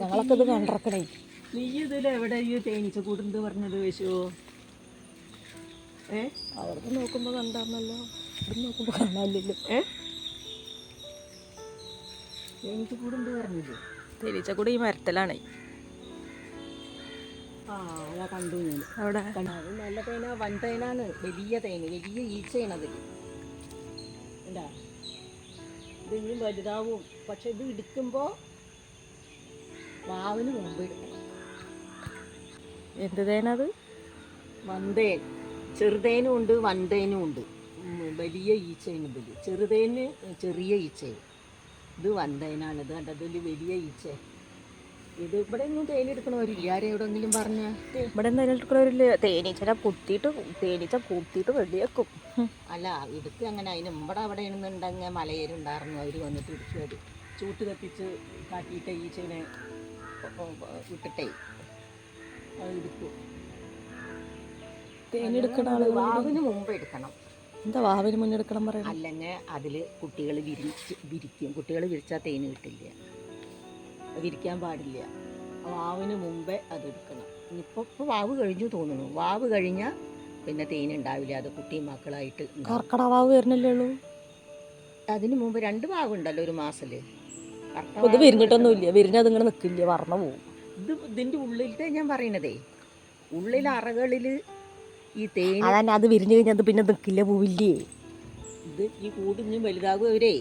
ഞങ്ങളൊക്കെ ഇത് കണ്ടിറക്കണേ. നീ ഇതിൽ എവിടെ ഈ തേനീച്ച കൂടുന്നത് പറഞ്ഞത് വിഷുവോ ഏ? അവിടെ നോക്കുമ്പോൾ കണ്ടാന്നല്ലോ. ഇവിടെ നോക്കുമ്പോൾ കാണാനില്ലല്ലോ. ഏ? തേനീച്ച കൂടുന്നത് പറഞ്ഞത്? തേനീച്ച കൂടെ ഈ മരത്തിലാണ്. ആ അതാ കണ്ടു ഞാൻ. അവിടെ? അത് നല്ല തേന വൻ തേനാണ്. വലിയ തേന് വലിയ ഈച്ചയാണ് അതിൽ എന്താ? ഇത് ഇനിയും വലുതാവും. പക്ഷെ ഇത് എടുക്കുമ്പോൾ വാവിന് മുമ്പ് എന്ത് തേനത് വന്തേൻ. ചെറുതേനും ഉണ്ട് വന്തേനും ഉണ്ട്. വലിയ ഈച്ചയും ഇതിൽ ചെറുതേന് ചെറിയ ഈച്ചയും ഇത് വന്തേനാണ്. ഇത് കണ്ടതിൽ വലിയ ഈച്ച ഇത് ഇവിടെ ഒന്നും തേനെടുക്കണവരില്ല? ആരും എവിടെയെങ്കിലും പറഞ്ഞ? ഇവിടെ തേനെടുക്കണവരില്ല? തേനീച്ചനെ കുത്തിയിട്ട് തേനീച്ച കുത്തിയിട്ട് വെടിയേക്കും അല്ല ഇടുക്ക് അങ്ങനെ. അതിന് ഇവിടെ അവിടെ ഇരുന്നുണ്ടെങ്കിൽ മലയേരുണ്ടായിരുന്നു അവർ വന്നിട്ട് ഇടിച്ചു അത് ചൂട്ട് കത്തിച്ച് കാട്ടിയിട്ട് ഈച്ചനെ ഇട്ടിട്ടേ അത് എടുക്കും തേനെടുക്കണ ആളുകൾ വാവിന് മുമ്പ് എടുക്കണം. എന്താ വാവിന് മുന്നെടുക്കണം പറയണം? അല്ലെങ്കിൽ അതിൽ കുട്ടികൾ വിരിച്ച് വിരിക്കും. കുട്ടികൾ വിരിച്ചാൽ തേന് കിട്ടില്ല. വിരിക്കാൻ പാടില്ല. വാവിന് മുമ്പേ അത് എടുക്കണം. ഇനിയിപ്പോൾ ഇപ്പോൾ വാവ് കഴിഞ്ഞു തോന്നുന്നു. വാവ് കഴിഞ്ഞാൽ പിന്നെ തേൻ ഉണ്ടാവില്ല. അത് കുട്ടിയും മക്കളായിട്ട്. കർക്കട വാവ് വരുന്നില്ലേ ഉള്ളൂ? അതിന് മുമ്പ് രണ്ട് വാവുണ്ടല്ലോ ഒരു മാസത്തിൽ ഇത് വിരിഞ്ഞിട്ടൊന്നുമില്ല. വിരിഞ്ഞത് ഇങ്ങനെ നിൽക്കില്ല പറന്നു പോവും. ഇത് ഇതിന്റെ ഉള്ളിലത്തെ ഞാൻ പറയണതേ ഉള്ളിൽ അറകളിൽ ഈ തേൻ അതന്നെ അത് വിരിഞ്ഞു കഴിഞ്ഞാൽ അത് പിന്നെ നിൽക്കില്ല പോവില്ലേ? ഇത് ഈ കൂടിഞ്ഞും വലുതാകും അവരേ.